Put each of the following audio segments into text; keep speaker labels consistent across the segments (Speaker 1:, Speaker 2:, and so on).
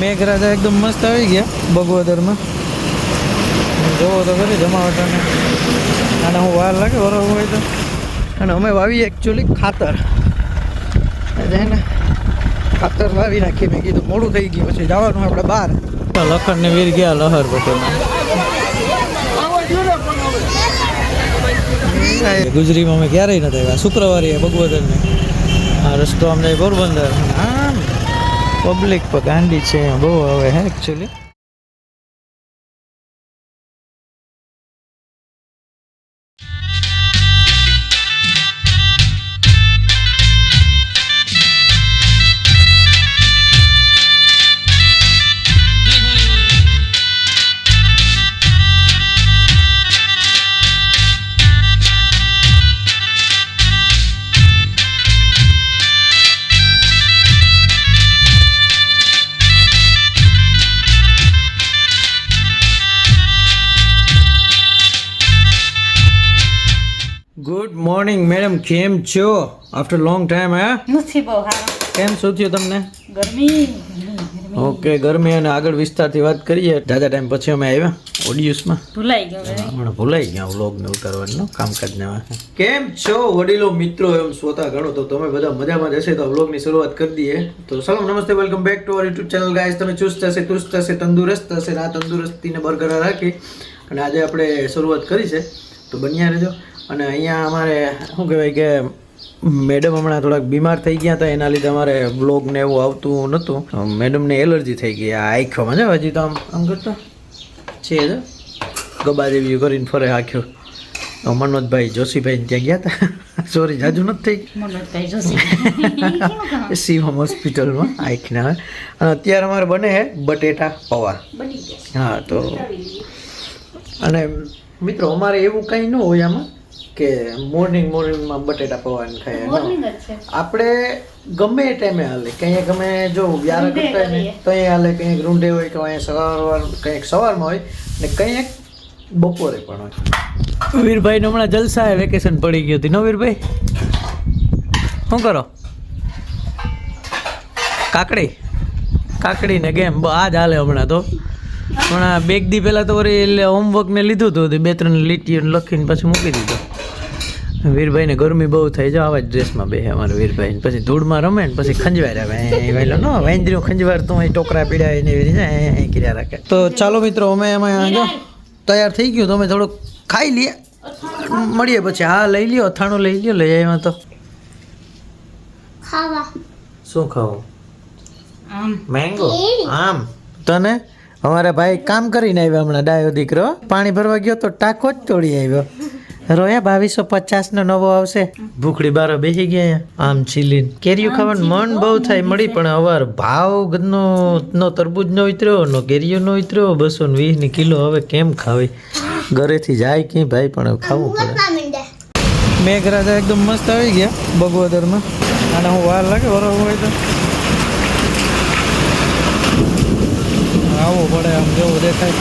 Speaker 1: મેઘરાજા એકદમ મસ્ત આવી ગયા બગવદરમાં જોવો તો ખરી જમાવટાને. અને હું વાર લાગે બરોબર હોય તો. અને અમે વાવીએ એકચ્યુઅલી ખાતર. ને ખાતર વાવી નાખીએ. મેં કીધું મોડું થઈ ગયું પછી જવાનું આપણે બહાર. લખણ ને વીર ગયા લહર પછી ગુજરીમાં અમે ક્યારેય નથી આવ્યા. શુક્રવારે બગવદરને આ રસ્તો આમ જાય પોરબંદર. આમ. પબ્લિક પર ગાંડી છે. બહુ હવે હે એકચ્યુઅલી કેમ છો? આફ્ટર લોંગ ટાઈમ હે?
Speaker 2: નથી બહુ સારો
Speaker 1: કેમ શું થયું તમને?
Speaker 2: ગરમી.
Speaker 1: ઓકે ગરમી અને આગળ વિસ્તારથી વાત કરીએ. દાદા ટાઈમ પછી અમે આવ્યા ઓડિયન્સમાં
Speaker 2: ભૂલાઈ ગયો.
Speaker 1: હમણાં ભૂલાઈ ગયા વ્લોગને ઉતારવાનું કામકાજને. કેમ છો વડીલો મિત્રો એમ શ્રોતા ગણો? તો તમે બધા મજામાં જ હશે તો વ્લોગની શરૂઆત કરી દઈએ. તો સલામ નમસ્તે welcome back to our YouTube channel guys તમે ચુસ્ત હશે તુસ્ત હશે તંદુરસ્ત હશે ને આ તંદુરસ્તીને બરકરાર રાખી. અને આજે આપણે શરૂઆત કરી છે. તો બન્યા રહેજો. અને અહીંયા અમારે શું કહેવાય કે મેડમ હમણાં થોડાક બીમાર થઈ ગયા હતા એના લીધે અમારે બ્લોગ ને એવું આવતું નહોતું. મેડમને એલર્જી થઈ ગઈ આ આંખોમાં છે હજી તો આમ આમ કરતો? છે ગબા જેવી કરીને ફરે આખ્યો તો મનોજભાઈ જોશીભાઈ ત્યાં ગયા હતા. સોરી જાજુ નથી થઈ શિવમ હોસ્પિટલમાં આંખના. અને અત્યારે અમારે બને છે બટેટા પૌવા. હા તો અને મિત્રો અમારે એવું કંઈ ન હોય આમાં. કે મોર્નિંગ મોર્નિંગમાં બટેટા પૌવા ખાય આપણે ગમે એ ટાઈમે હાલે. કંઈક અમે જો વ્યારા કરતા હોય તો અહીંયા હાલે. કંઈક રૂંઢે હોય કે અહીંયા સવાર કંઈક સવારમાં હોય ને કંઈક બપોરે પણ હોય. વીરભાઈ હમણાં જલસા વેકેશન પડી ગયું હતી. નો વીરભાઈ? શું કરો? કાકડી? કાકડી ને ગેમ આ જ હાલે હમણાં તો. હમણાં બેગ દી પહેલાં તો વળી એટલે હોમવર્ક ને લીધું હતું. તે બે ત્રણ લીટીઓ લખીને પછી મૂકી દીધું. વીરભાઈને ગરમી બહુ થઈ જાય આવા જ ડ્રેસમાં બે અમારે વીરભાઈ. પછી ધૂળમાં રમે ને પછી ખંજવાય આવે એ વહેલો નો વેન્દ્રીઓ ખંજવાર તો અહીં ટોકરા પીડાય ને એવી રીતે કર્યા રાખે. તો ચાલો મિત્રો અમે એમાં જો તૈયાર થઈ ગયું તો અમે થોડુંક ખાઈ લઈએ. મળીએ પછી. હા લઈ લ્યો અથાણું લઈ લ્યો લઈ આવ્યા તો. શું ખાવું? મેંગો? આમ. તને? અમારા ભાઈ કામ કરીને આવ્યા હમણાં ડાયો દીકરો. પાણી ભરવા ગયો તો ટાંકો જ તોડી આવ્યો. રોયા બાવીસો પચાસ નો નવો આવશે. ભૂખડી બારો બેસી ગયા આમ છીલી કેરીઓ ખાવાનું મન બહુ થાય મળી પણ અવાર ભાવ નો નો તરબૂજ નો ઉતર્યો નો કેરીઓ નો ઉતર્યો બસો ને વીસની કિલો હવે કેમ ખાવી? ઘરેથી જાય કે ભાઈ પણ ખાવું પડે. મેઘરાજા એકદમ મસ્ત આવી ગયા બગવદરમાં અને હું વાર લાગે બરોબર હોય તો. આવવો પડે આમ જેવું દેખાય.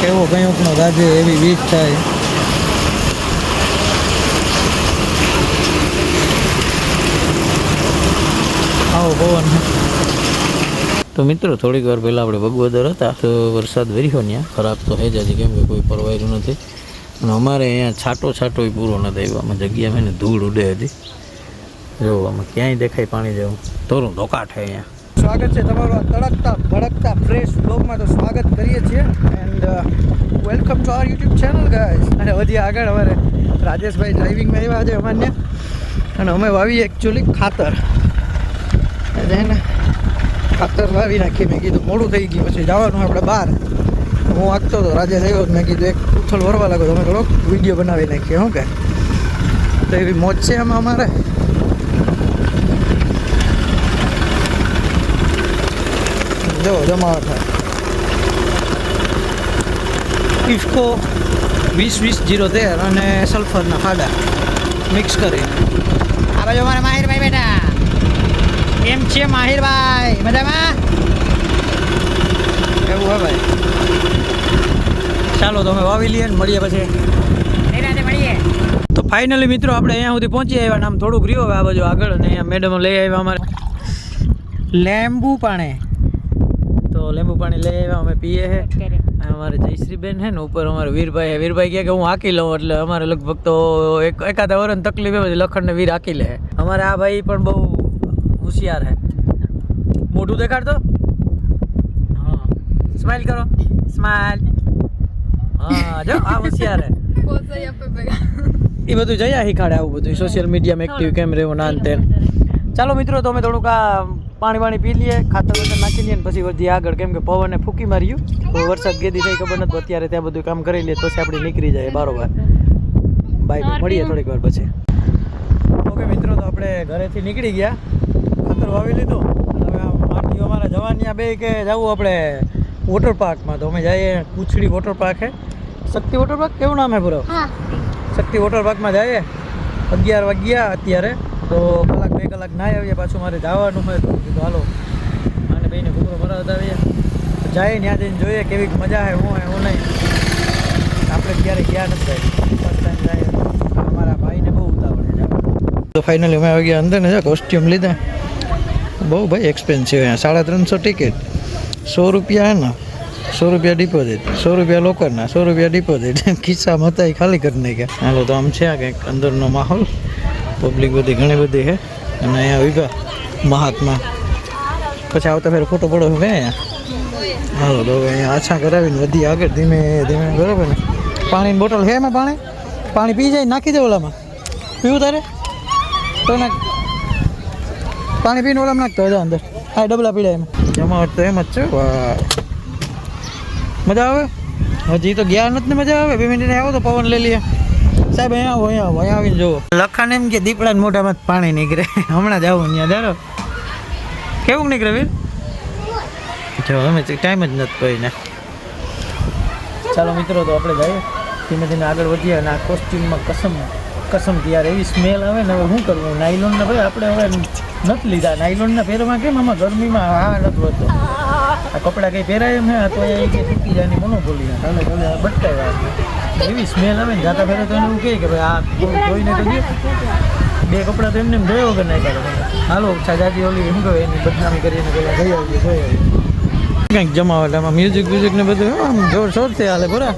Speaker 1: કેવો કંઈકનો ગાજે એવી વીજ થાય. આવો પવન. તો મિત્રો, થોડીક વાર પહેલાં આપણે ભગવદર હતા, તો વરસાદ વર્યો ત્યાં ખરાબ તો હે જ હજી કેમ કે કોઈ પરવાયું નથી. અને અમારે અહીંયા છાંટો છાંટો પૂરો નથી આવ્યો આમાં જગ્યા મેં ધૂળ ઉડે હતી. જો, આમાં ક્યાંય દેખાય પાણી જેવું. તોરું ધોકા થાય અહીંયા. સ્વાગત છે તમારું તડકતા ભડકતા ફ્રેશ બ્લોગમાં તો સ્વાગત કરીએ છીએ. And welcome to our YouTube channel guys અને હજી આગળ અમારે રાજેશભાઈ ડ્રાઇવિંગમાં આવ્યા છે અમાન્ય અને અમે વાવીએ એકચ્યુઅલી ખાતર. એટલે હે ને, ખાતર વાવી નાખીએ. મેં કીધું મોડું થઈ ગયું, પછી જવાનું આપણે બહાર. હું વાગતો હતો રાજેશ આવ્યો તો મેં કીધું એક ઉથલ વરવા લાગો તો અમે થોડોક વીડિયો બનાવી નાખીએ શું કે? તો એવી મોજ છે આમાં અમારે? જો, જમાવટ થાય ઇફકો વીસ વીસ જીરો તેર અને સલ્ફરના ખાડા મિક્સ કરીને. આ બાજુ અમારા માહિરભાઈ બેટા કેમ છે માહિરભાઈ મજામાં? એવું હે ભાઈ. ચાલો તો અમે વાવી લઈએ ને મળીએ પછી.
Speaker 2: મળીએ.
Speaker 1: તો ફાઇનલી મિત્રો આપણે અહીંયા સુધી પહોંચી આવ્યા ને આમ થોડુંક રહ્યું હવે આ બાજુ આગળ અને અહીંયા મેડમ લઈ આવ્યા અમારે. લેંબુ પાણી. તો લીંબુ પાણી લઈ આવ્યા અમે પીએ છે અમારે જયશ્રીબેન છે ને ઉપર અમારે વીરભાઈ વીરભાઈ કહે કે હું હાકી લઉં એટલે અમારે લગભગ તો એક એકાદા વરણ તકલીફ એ પછી લખણને વીર હાકી લે અમારે આ ભાઈ પણ બહુ હોશિયાર હે. મોઢું દેખાડતો? હા. સ્માઈલ કરો. સ્માઈલ હા જો આ હોશિયાર હે. એ બધું જઈ શીખાડે આવું બધું. સોશિયલ મીડિયામાં એક્ટિવ કેમ રહેવું ના તેમ ચાલો મિત્રો તો અમે થોડુંક આ પાણી વાણી પી લઈએ ખાતર વાતર નાખી લઈએ ને પછી વધી આગળ કેમ કે પવને ફૂકી માર્યું. તો વરસાદ ગેદી થઈ ખબર નથી અત્યારે ત્યાં બધું કામ કરી લઈએ પછી આપણે નીકળી જાય બારોબાર. બાય મળીએ થોડીક વાર પછી. ઓકે મિત્રો તો આપણે ઘરેથી નીકળી ગયા. ખાતર વાવી લીધું. હવે માટીઓ અમારા જવાનિયા બે કે જવું આપણે વોટર પાર્કમાં તો અમે જઈએ કુછડી વોટર પાર્ક હે. શક્તિ વોટર પાર્ક કેવું નામ હે પૂરો? શક્તિ વોટર પાર્કમાં જઈએ. અગિયાર વાગ્યા અત્યારે. તો કલાક બે કલાક ના આવીએ પાછું મારે જવાનું હોય તો કીધું હાલો. અને બેને ઘૂમરો ભરાવતા આવીએ જાય ત્યાં જઈને જોઈએ કેવી મજા હે હું હે હું નહીં. આપણે ક્યારે ગયા નથી ફર્સ્ટ ટાઈમ જાય. અમારા ભાઈને બહુ ઉતાવળ તો ફાઇનલી અમે આવી ગયા અંદર ને કોસ્ટ્યુમ લીધા. બહુ ભાઈ એક્સપેન્સિવ છે. સાડા ત્રણસો ટિકિટ સો રૂપિયા હે ને સો રૂપિયા ડિપોઝિટ સો રૂપિયા લોકરના સો રૂપિયા ડિપોઝિટ ખિસ્સામાં હતા એ ખાલી કરી નાખ્યા. હાલો તો આમ છે આ કંઈક અંદરનો માહોલ. પબ્લિક બધી ઘણી બધી છે. અને અહીંયા વિભા મહાત્મા. પછી આવતા ફેર ફોટો પડો હવે અહીંયા. હાલો તો હવે અહીંયા આછા કરાવીને વધી આગળ ધીમે ધીમે, બરાબર ને? પાણીની બોટલ છે એમાં પાણી? પાણી પી જાય નાખી દે ઓલામાં. પીવું તારે? તો નાખ પાણી પીને ઓલામાં નાખતો હતો અંદર. હા ડબલા પીડા એમાં. જમાવટ તો એમ જ છે. મજા આવે? હજી તો ગયા નથી ને મજા આવે? બે મિનિટ આવો તો પવન લઈ લઈએ. સાહેબ, અહીંયા આવો અહીંયા આવો. અહીંયા આવીને જુઓ. લખાણ એમ કે દીપડાને મોઢામાં પાણી નીકળે. હમણાં જ આવું ત્યાં ધારો. કેવું નીકળે વીર? જો, અમે ટાઈમ જ નથી કોઈને ચાલો મિત્રો, તો આપણે જઈએ. ધીમે ધીમે આગળ વધીએ અને આ કોસ્ટ્યુમમાં કસમ કસમ યાર એવી સ્મેલ આવે ને હવે શું કરવું? નાયલોનને ભાઈ આપણે હવે નથી લીધા. નાયલોનના પહેરવા કેમ આમાં ગરમીમાં હા નથી વધતો આ કપડાં કંઈ પહેરાય એમ હે? તો એ કે સૂકી જાય મોનોપોલી કાલે કાલે બટકાય એવી સ્મેલ આવે ને જાતા ફેરે તો એને એવું કહે કે ભાઈ, આ જોઈને તો બે કપડાં તો એમને એમ ધોયો વગર નાખ્યા હતા. હાલો છાજાજી ઓલી શું કહે, એની બદનામી કરીને પેલા જઈ આવીએ, જોઈ આવીએ. કંઈક જમાવટ આમાં મ્યુઝિક બ્યુઝિક ને બધું, આમ જોર શોરથી હાલે બરાબર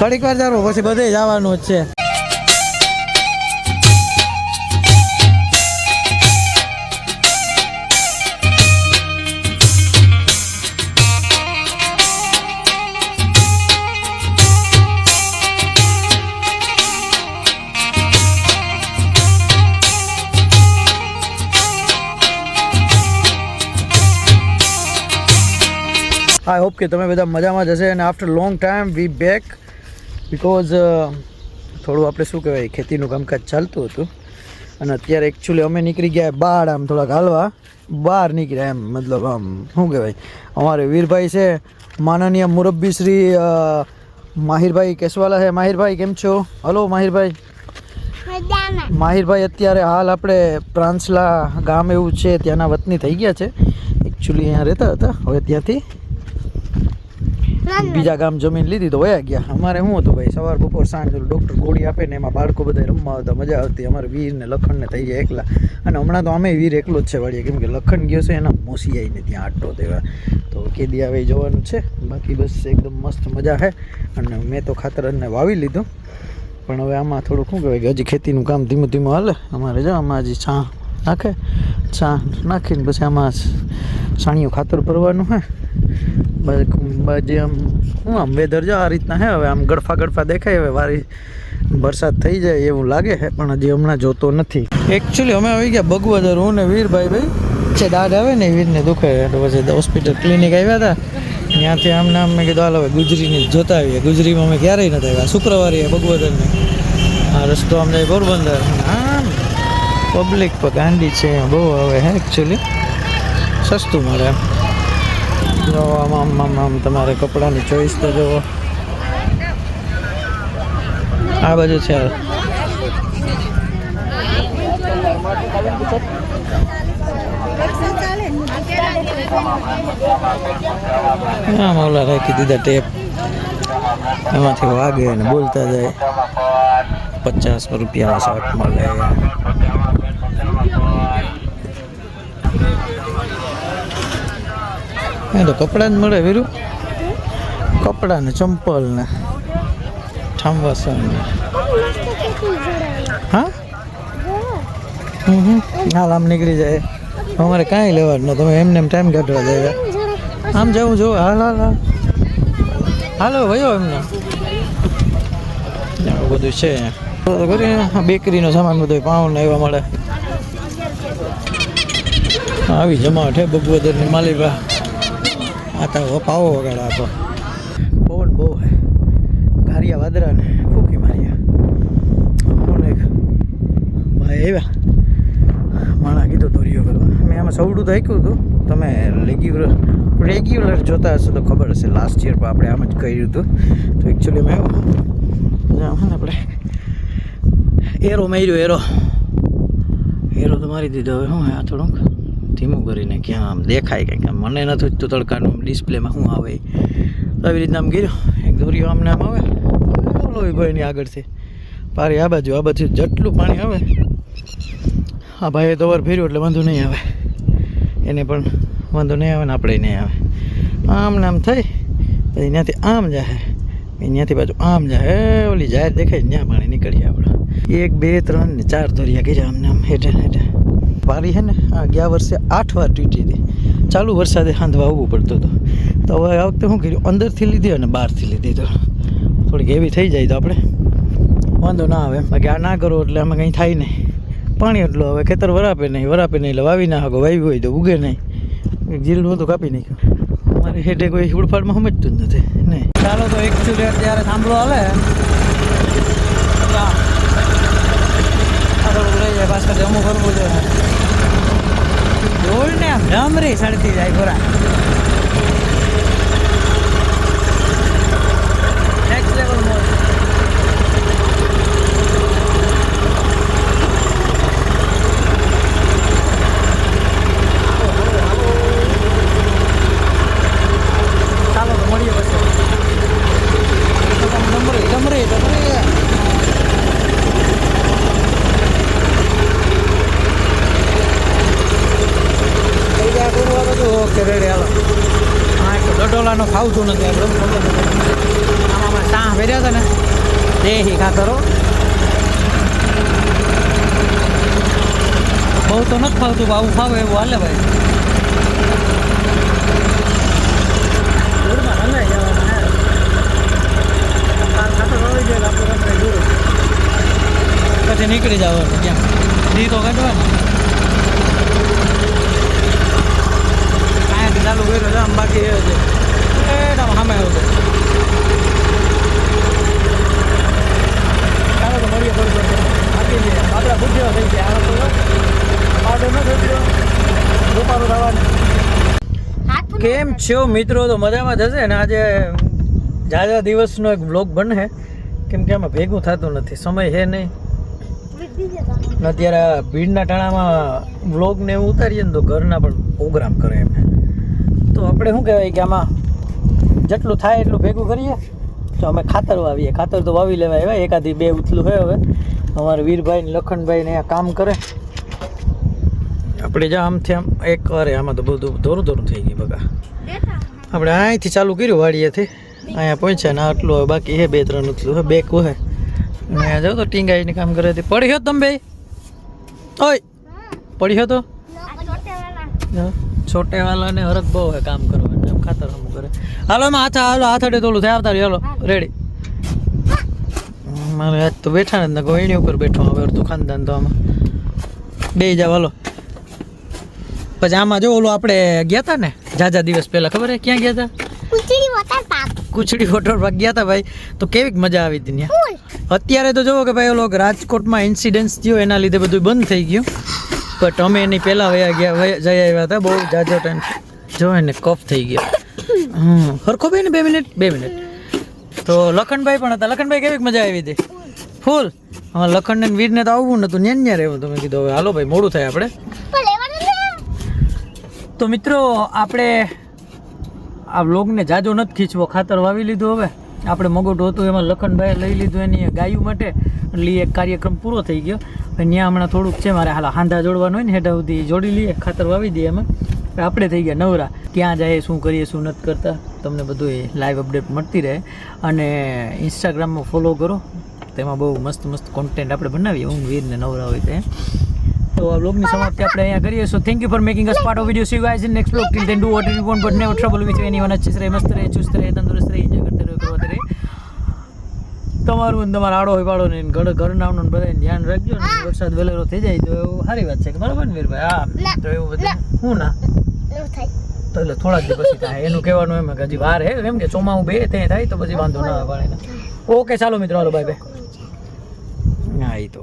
Speaker 1: ઘડીક વાર જાવ પછી બધે જવાનું જ છે. આઈ હોપ કે તમે બધા મજામાં જશે અને after long time we back because થોડું આપણે શું કહેવાય ખેતીનું કામકાજ ચાલતું હતું. અને અત્યારે એકચ્યુઅલી અમે નીકળી ગયા બહાર આમ થોડાક હાલવા. બહાર નીકળ્યા એમ મતલબ આમ શું કહેવાય? અમારે વીરભાઈ છે માનનીય મુરબ્બી શ્રી માહિરભાઈ કેસવાલા છે. માહિરભાઈ કેમ છો? હલો માહિરભાઈ. માહિરભાઈ અત્યારે હાલ આપણે પ્રાંસલા ગામ એવું છે ત્યાંના વતની થઈ ગયા છે. એકચ્યુઅલી અહીંયા રહેતા હતા હવે ત્યાંથી બીજા ગામ જમીન લીધી તો વયા ગયા. અમારે શું હતું ભાઈ? સવાર, બપોર, સાંજ ડૉક્ટર ગોળી આપે ને એમાં બાળકો બધા રમવા આવતા મજા આવતી. અમારે વીર ને લખણ ને થઈ જાય એકલા. અને હમણાં તો અમે વીર એકલો જ છે વાળીએ કેમ કે લખણ ગયો છે એના મોસી આવીને ત્યાં આટો દેવા તો કેદી આવે જવાનું છે. બાકી બસ એકદમ મસ્ત મજા છે અને મેં તો ખાતર અને વાવી લીધું. પણ હવે આમાં થોડું શું કહેવાય કે હજી ખેતીનું કામ ધીમું ધીમું હાલે. અમારે જો આમાં હજી છાં નાખે. છાં નાખીને પછી આમાં સાણીયું ખાતર ભરવાનું હે. જે આમ, શું આમ વેધર જો આ રીતના હે, હવે આમ ગડફા ગડફા દેખાય, હવે વારી વરસાદ થઈ જાય એવું લાગે છે પણ હજી હમણાં જોતો નથી. એકચ્યુઅલી અમે આવી ગયા બગવદર, હું ને વીરભાઈ ભાઈ. છે દાદ આવે ને વીરને દુખે પછી હોસ્પિટલ ક્લિનિક આવ્યા હતા. ત્યાંથી આમ નામ મેં કીધું, હાલ હવે ગુજરીની જોતા આવીએ. ગુજરીમાં અમે ક્યારેય નથી આવ્યા. શુક્રવારે બગવદરને. આ રસ્તો આમ જાય પોરબંદર. આમ. પબ્લિક પર ગાંડી છે, બહુ હવે હે એકચ્યુઅલી સસ્તું મળે. જો આમ આમ આમ આમ તમારે કપડાની ચોઈસ તો જુઓ આ બાજુ છે. આમ ઓલા રાખી દીધા ટેપ એમાંથી વાગે અને બોલતા જાય. પચાસ રૂપિયાનો શર્ટ મળે. એ તો કપડાં જ મળે વીરું. કપડાં ને ચંપલ ને ઠામવાસણ ને હા? હમ હમ. હાલ આમ નીકળી જાય. અમારે કાંઈ લેવાનું ન, તમે એમને એમ ટાઈમ કાઢવા જાય. આમ જવું જો, હાલ હાલ હાલ. હાલો, વયો એમને. આવું બધું છે. બેકરીનો સામાન બધો પાઉં ને એવા મળે. આવી જમાવટ હે બગવદરની માલિકા. આ તો પાવો વગાડે આ તો. પવન બહુ હે. વાદરા ને ફૂકી માર્યા. કોને ભાઈ આવ્યા. માણા કીધું દોરીઓ કરવા. મેં આમાં તો હાક્યું હતું. તમે રેગ્યુલર રેગ્યુલર જોતા હશો તો ખબર હશે. લાસ્ટ યર પર આપણે આમ જ કર્યું હતું. તો એકચ્યુઅલી મેં ને આપણે. એરો માર્યો એરો. એરો તો મારી દીધો હવે હું આ થોડુંક. ધીમું કરીને ક્યાં આમ દેખાય કંઈક મને નથી તો તડકાનું ડિસ્પ્લેમાં શું આવે આવી રીતના આમ ગીર્યો. એક દોરીઓ આમને આમ આવે. ઓલો ભાઈની આગળથી પારી આ બાજુ આ બાજુ જેટલું પાણી આવે. આ ભાઈએ તો વાર ફેર્યું એટલે વાંધો નહીં આવે. એને પણ વાંધો નહીં આવે ને આપણે નહીં આવે. આમ ને આમ થઈ પછી ત્યાંથી આમ જાય ત્યાંથી બાજુ આમ જાય ઓલી જાહેર દેખાય ત્યાં પાણી નીકળીએ આપણે એક, બે, ત્રણ ને ચાર દોરિયા કર્યા આમને આમ હેઠે હેઠે. પારી છે ને, આ ગયા વર્ષે આઠ વાર તૂટી હતી. ચાલુ વરસાદે હાંધવા આવવું પડતું હતું. તો હવે આ વખતે શું કર્યું? અંદરથી લીધી અને બહારથી લીધી તો. થોડીક એવી થઈ જાય તો આપણે. વાંધો ના આવે. બાકી આ ના કરો એટલે આમાં કંઈ થાય નહીં. પાણી એટલું હવે ખેતર વરાપે નહીં વરાપે નહીં એટલે વાવી ના શકો. વાવ્યું હોય તો ઉગે નહીં. જીરું હતું, કાપી નાખ્યું. મારે હેઠે કોઈ હુડફાડમાં સમજતું જ નથી. નહીં. ચાલો તો એક અત્યારે સાંભળો હાલે. થોડુંક જાય પાછળ જમવું કરવું જોઈએ. જોડ ને આમ ડમરી સડતી જાય ખોરા નેક્સ્ટ લેવલ મોડ ચાલો તો મળીએ પછી ડમરી ડમરી ડમરી થઈ જાય પૂરું આ બધું ઓકે રેડી હાલો હા દડોલાનો ખાવતું નથી આમાં સાહ ભર્યા હતા ને. દેહી ખાતરો બહુ તો નથી ખાવતું આવું ખાવે એવું હાલે ભાઈ. પછી નીકળી જાવ ક્યાં દી તો કાઢવાનું અહીંયાથી ચાલુ કર્યો છે આમ બાકી એ છે. એડામ સામે આવ્યો ચાલો તો મળીએ આપણા બુદ્ધિઓ થઈ ગયા આ તો પાડો ન થઈ ગયો થવાનું કેમ છો મિત્રો? તો મજામાં થશે ને? આજે જાજા દિવસનો એક બ્લોગ બને કેમ કે આમાં ભેગું થતું નથી. સમય છે નહીં. અત્યારે ભીડના ટાણામાં વ્લોગ ને એવું ઉતારીએ ને તો ઘરના પણ પ્રોગ્રામ કરે એમ તો આપણે શું કહેવાય કે આમાં જેટલું થાય એટલું ભેગું કરીએ. તો અમે ખાતર વાવીએ. ખાતર તો વાવી લેવાય એવા એકાદી બે ઉથલું હોય હવે. અમારે વીરભાઈ ને લખનભાઈ ને અહીંયા કામ કરે. આપણે જા આમથી આમ એક વારે આમાં તો બધું ધોરું ધોરું થઈ ગયું બગા આપણે અહીંથી ચાલુ કર્યું વાડીએથી. અહીંયા પહોંચ્યા ને આટલું હોય બાકી હે બે ત્રણ ઉથલું. હોય બે હોય અહીંયા જાઓ તો ટીંગાઈને કામ કરે હતી પડી ગયો તમે ભાઈ? ઓય! પડી ગયો તો? છોટેવાલા. છોટે વાલા ને હરક બહુ હોય કામ કરવાનું. એમ ખાતર હમું કરે. હાલો એમાં હાથ હાલો હાથ અડે તોલું થાય આવતા હાલો રેડી મારે આજ તો બેઠા ને એની ઉપર બેઠો હવે અડધું ખાનદાન તો આમાં. બે જાવ હાલો. પછી આમાં જો ઓલું આપણે ગયા હતા ને જાજા દિવસ પહેલા ખબર હે ક્યાં ગયા હતા કુચડી વોટર પાર્ક. ગયા હતા ભાઈ તો કેવીક મજા આવી હતી ત્યાં? અત્યારે તો જોવો કે ભાઈ ઓલો રાજકોટમાં ઇન્સિડન્સ થયો એના લીધે બધું બંધ થઈ ગયું. બટ અમે એની પહેલાં વયા ગયા જઈ આવ્યા હતા બહુ જાજો ટાઈમ જો એને કફ થઈ ગયો. હમ હરખો ભાઈ ને બે મિનિટ બે મિનિટ. તો લખનભાઈ પણ હતા. લખનભાઈ કેવીક મજા આવી હતી? ફૂલ. હા લખન ને વીરને તો આવવું નતું ન્યા ન્યા રહેવું તમે કીધું હવે હાલો ભાઈ મોડું થાય આપણે. તો મિત્રો આપણે આ વ્લોગને જાજો નથી ખીચવો ખાતર વાવી લીધું હવે. આપણે મગોટું હતું એમાં લખનભાઈ લઈ લીધું એની ગાયું માટે. એટલે એ એક કાર્યક્રમ પૂરો થઈ ગયો. ત્યાં હમણાં થોડુંક છે મારે હાલા હાંધા જોડવાનું હોય ને હેઠા સુધી જોડી લઈએ ખાતર વાવી દઈએ એમાં. આપણે થઈ ગયા નવરા. ક્યાં જાય શું કરીએ શું નથી કરતા તમને બધું એ લાઈવ અપડેટ મળતી રહે. અને ઇન્સ્ટાગ્રામમાં ફોલો કરો. તેમાં બહુ મસ્ત મસ્ત કોન્ટેન્ટ આપણે બનાવીએ. ઊંઘ વીરને નવરા હોય તે. તો આ બ્લોગની સમાપ્તિ આપણે અહીંયા કરીએ. So thank you for making us part of video see guys in next blog till then do what you want but never trouble with anyone અચ્છે રહે મસ્ત રહે ચુસ્ત રહે તંદુરસ્ત રહે એન્જોય કરતે રહે કરવાતે રહે તમારું અને તમારા આડો હોય પાડો ને ઘર ઘરનાનું બધાને ધ્યાન રાખજો. ને વરસાદ વેલેરો થઈ જાય તો એવું સારી વાત છે કે બરાબર ને વીરભાઈ? હા તો એવું બધું. હું ના?
Speaker 3: એવું થાય.
Speaker 1: તો એટલે થોડા દિવસ પછી થાય. એનું કહેવાનું એમ કે હજી વાર હે. એમ કે ચોમાવું બે તે થાય તો પછી વાંધો ના આવે. ઓકે ચાલો મિત્રો હાલો બાય બાય હા એ તો